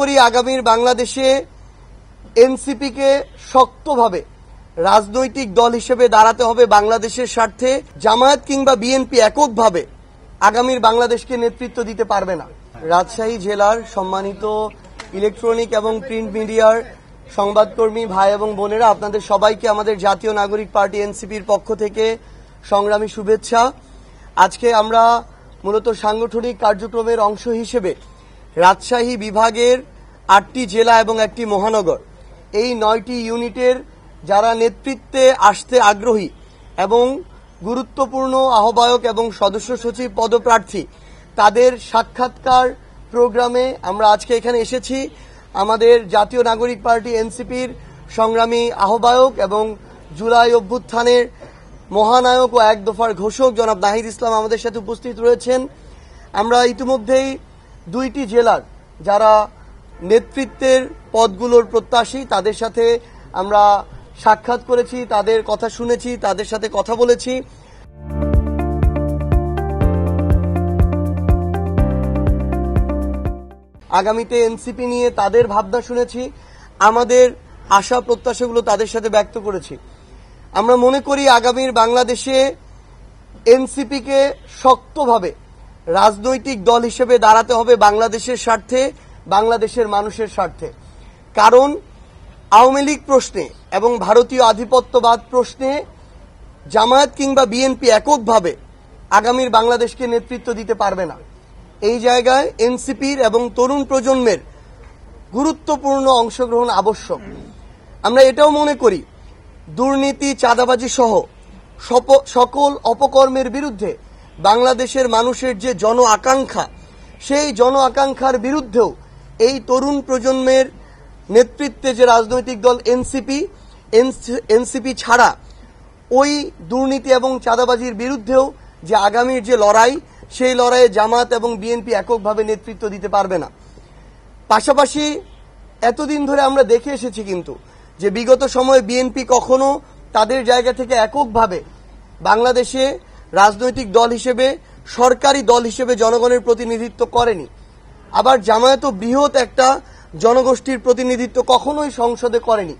করি আগামীর বাংলাদেশে এনসিপিকে শক্তভাবে রাজনৈতিক দল হিসেবে দাঁড়াতে হবে বাংলাদেশের স্বার্থে। জামায়াত কিংবা বিএনপি এককভাবে আগামীর বাংলাদেশকে নেতৃত্ব দিতে পারবে না। রাজশাহী জেলার সম্মানিত ইলেকট্রনিক এবং প্রিন্ট মিডিয়ার সংবাদকর্মী ভাই এবং বোনেরা, আপনাদের সবাইকে আমাদের জাতীয় নাগরিক পার্টি এনসিপির পক্ষ থেকে সংগ্রামী শুভেচ্ছা। আজকে আমরা মূলত সাংগঠনিক কার্যক্রমের অংশ হিসেবে রাজশাহী বিভাগের আটটি জেলা এবং একটি মহানগর। এই নয়টি ইউনিটের যারা নেতৃত্বে আসতে আগ্রহী এবং গুরুত্বপূর্ণ আহ্বায়ক এবং সদস্য সচিব পদপ্রার্থী, তাদের সাক্ষাৎকার প্রোগ্রামে আমরা আজকে এখানে এসেছি। আমাদের জাতীয় নাগরিক পার্টি এনসিপির সংগ্রামী আহ্বায়ক এবং জুলাই অভ্যুত্থানের মহানায়ক ও এক দফার ঘোষক জনাব নাহিদ ইসলাম আমাদের সাথে উপস্থিত রয়েছেন। আমরা ইতিমধ্যেই দুইটি জেলার যারা নেতৃত্বের পদগুলোর প্রত্যাশী, তাদের সাথে আমরা সাক্ষাৎ করেছি, তাদের কথা শুনেছি, তাদের সাথে কথা বলেছি। আগামীতে এনসিপি নিয়ে তাদের ভাবনা শুনেছি, আমাদের আশা প্রত্যাশাগুলো তাদের সাথে ব্যক্ত করেছি। আমরা মনে করি আগামীর বাংলাদেশে এনসিপিকে শক্তভাবে রাজনৈতিক দল হিসেবে দাঁড়াতে হবে বাংলাদেশের স্বার্থে। বাংলাদেশের মানুষের স্বার্থে। কারণ, আওয়ামী লীগ প্রশ্নে এবং ভারতীয় আধিপত্যবাদ প্রশ্নে জামায়াত কিংবা বিএনপি এককভাবে আগামীর বাংলাদেশকে নেতৃত্ব দিতে পারবে না। এই জায়গায় এনসিপির এবং তরুণ প্রজন্মের গুরুত্বপূর্ণ অংশগ্রহণ আবশ্যক। আমরা এটাও মনে করি, দুর্নীতি, চাঁদাবাজি সহ সকল অপকর্মের বিরুদ্ধে বাংলাদেশের মানুষের যে জন আকাঙ্ক্ষা সেই জন আকাঙ্ক্ষার বিরুদ্ধেও এই তরুণ প্রজন্মের নেতৃত্বে যে রাজনৈতিক দল এনসিপি এনসিপি ছাড়া ওই দুর্নীতি এবং চাঁদাবাজির বিরুদ্ধেও যে আগামীর যে লড়াই, সেই লড়াইয়ে জামাত এবং বিএনপি এককভাবে নেতৃত্ব দিতে পারবে না। পাশাপাশি এতদিন ধরে আমরা দেখে এসেছি কিন্তু যে বিগত সময়ে বিএনপি কখনো তাদের জায়গা থেকে এককভাবে বাংলাদেশে রাজনৈতিক দল হিসেবে, সরকারি দল হিসেবে জনগণের প্রতিনিধিত্ব করেনি। আবার জামায়াতও বৃহৎ একটা জনগোষ্ঠীর প্রতিনিধিত্ব কখনোই সংসদে করেনি।